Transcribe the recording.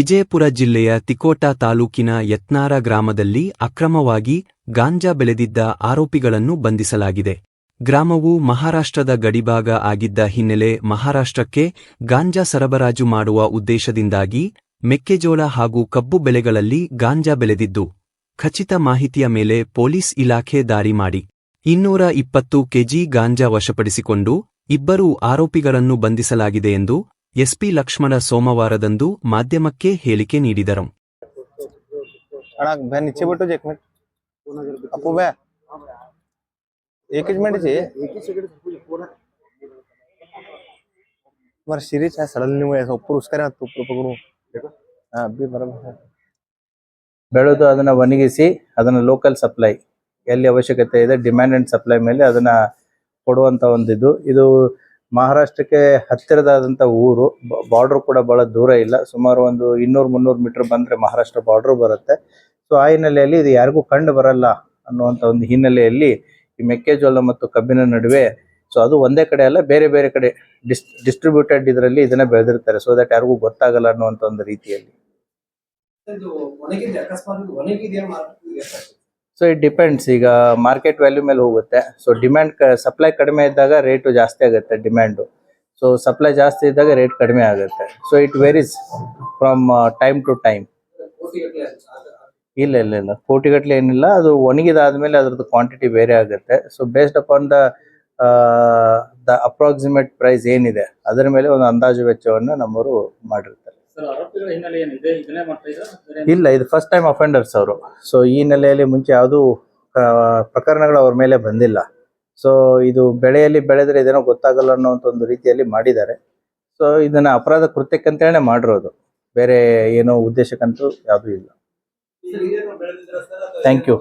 ವಿಜಯಪುರ ಜಿಲ್ಲೆಯ ತಿಕೋಟ ತಾಲೂಕಿನ ಯತ್ನಾರ ಗ್ರಾಮದಲ್ಲಿ ಅಕ್ರಮವಾಗಿ ಗಾಂಜಾ ಬೆಳೆದಿದ್ದ ಆರೋಪಿಗಳನ್ನು ಬಂಧಿಸಲಾಗಿದೆ. ಗ್ರಾಮವು ಮಹಾರಾಷ್ಟ್ರದ ಗಡಿಭಾಗ ಆಗಿದ್ದ ಹಿನ್ನೆಲೆ ಮಹಾರಾಷ್ಟ್ರಕ್ಕೆ ಗಾಂಜಾ ಸರಬರಾಜು ಮಾಡುವ ಉದ್ದೇಶದಿಂದಾಗಿ ಮೆಕ್ಕೆಜೋಳ ಹಾಗೂ ಕಬ್ಬು ಬೆಳೆಗಳಲ್ಲಿ ಗಾಂಜಾ ಬೆಳೆದಿದ್ದು, ಖಚಿತ ಮಾಹಿತಿಯ ಮೇಲೆ ಪೊಲೀಸ್ ಇಲಾಖೆ ದಾರಿ ಮಾಡಿ. ಇನ್ನೂರ ಇಪ್ಪತ್ತು ಕೆಜಿ ಗಾಂಜಾ ವಶಪಡಿಸಿಕೊಂಡು ಇಬ್ಬರು ಆರೋಪಿಗಳನ್ನು ಬಂಧಿಸಲಾಗಿದೆ ಎಂದು ಎಸ್ಪಿ ಲಕ್ಷ್ಮಣ ಸೋಮವಾರದಂದು ಮಾಧ್ಯಮಕ್ಕೆ ಹೇಳಿಕೆ ನೀಡಿದರು. ಬೆಳೆದು ಅದನ್ನ ಒಣಗಿಸಿ ಅದನ್ನ ಲೋಕಲ್ ಸಪ್ಲೈ ಎಲ್ಲಿ ಅವಶ್ಯಕತೆ ಇದೆ ಡಿಮ್ಯಾಂಡ್ ಅಂಡ್ ಸಪ್ಲೈ ಮೇಲೆ ಅದನ್ನ ಕೊಡುವಂತ ಒಂದಿದ್ದು. ಇದು ಮಹಾರಾಷ್ಟ್ರಕ್ಕೆ ಹತ್ತಿರದಾದಂತ ಊರು ಬಾರ್ಡರ್ ಕೂಡ ಬಹಳ ದೂರ ಇಲ್ಲ. ಸುಮಾರು ಒಂದು ಇನ್ನೂರು ಮುನ್ನೂರು ಮೀಟರ್ ಬಂದ್ರೆ ಮಹಾರಾಷ್ಟ್ರ ಬಾರ್ಡರ್ ಬರುತ್ತೆ. ಸೊ ಆ ಹಿನ್ನೆಲೆಯಲ್ಲಿ ಇದು ಯಾರಿಗೂ ಕಂಡು ಬರಲ್ಲ ಅನ್ನುವಂತ ಒಂದು ಹಿನ್ನೆಲೆಯಲ್ಲಿ ಈ ಮೆಕ್ಕೆಜೋಳ ಮತ್ತು ಕಬ್ಬಿನ ನಡುವೆ ಸೊ ಅದು ಒಂದೇ ಕಡೆ ಅಲ್ಲ, ಬೇರೆ ಬೇರೆ ಕಡೆ ಡಿಸ್ ಡಿಸ್ಟ್ರಿಬ್ಯೂಟೆಡ್ ಇದರಲ್ಲಿ ಇದನ್ನ ಬೆಳೆದಿರ್ತಾರೆ. ಸೊ ದಟ್ ಯಾರಿಗೂ ಗೊತ್ತಾಗಲ್ಲ ಅನ್ನುವಂತ ಒಂದು ರೀತಿಯಲ್ಲಿ. ಸೊ ಇಟ್ ಡಿಪೆಂಡ್ಸ್ ಈಗ ಮಾರ್ಕೆಟ್ ವ್ಯಾಲ್ಯೂ ಮೇಲೆ ಹೋಗುತ್ತೆ. ಸೊ ಡಿಮ್ಯಾಂಡ್ ಸಪ್ಲೈ ಕಡಿಮೆ ಇದ್ದಾಗ ರೇಟು ಜಾಸ್ತಿ ಆಗುತ್ತೆ ಡಿಮ್ಯಾಂಡು ಸೊ ಸಪ್ಲೈ ಜಾಸ್ತಿ ಇದ್ದಾಗ ರೇಟ್ ಕಡಿಮೆ ಆಗುತ್ತೆ. So it varies from time to time ಇಲ್ಲ ಇಲ್ಲ ಇಲ್ಲ. ಕೋಟಿಗಟ್ಟಲೆ ಏನಿಲ್ಲ. ಅದು ಒಣಗಿದಾದ್ಮೇಲೆ ಅದ್ರದ್ದು ಕ್ವಾಂಟಿಟಿ ಬೇರೆ ಆಗುತ್ತೆ. So based upon the the approximate price ಏನಿದೆ, ಅದರ ಮೇಲೆ ಒಂದು ಅಂದಾಜು ವೆಚ್ಚವನ್ನು ನಮ್ಮವರು ಮಾಡಿರ್ತಾರೆ. ಇಲ್ಲ ಇದು ಫಸ್ಟ್ ಟೈಮ್ ಅಫೆಂಡರ್ಸ್ ಅವರು. ಸೊ ಈ ನೆಲೆಯಲ್ಲಿ ಮುಂಚೆ ಯಾವುದೂ ಪ್ರಕರಣಗಳು ಅವ್ರ ಮೇಲೆ ಬಂದಿಲ್ಲ. ಸೊ ಇದು ಬೆಳೆಯಲ್ಲಿ ಬೆಳೆದ್ರೆ ಇದೇನೋ ಗೊತ್ತಾಗಲ್ಲ ಅನ್ನೋಂಥ ಒಂದು ರೀತಿಯಲ್ಲಿ ಮಾಡಿದ್ದಾರೆ. ಸೊ ಇದನ್ನ ಅಪರಾಧ ಕೃತ್ಯಕ್ಕಂತೇಳಿ ಮಾಡಿರೋದು. ಬೇರೆ ಏನೋ ಉದ್ದೇಶಕ್ಕಂತೂ ಯಾವುದೂ ಇಲ್ಲ. ಇದೇನು ಬೆಳೆದಿದ್ದೀರಾ ಸರ್? Thank you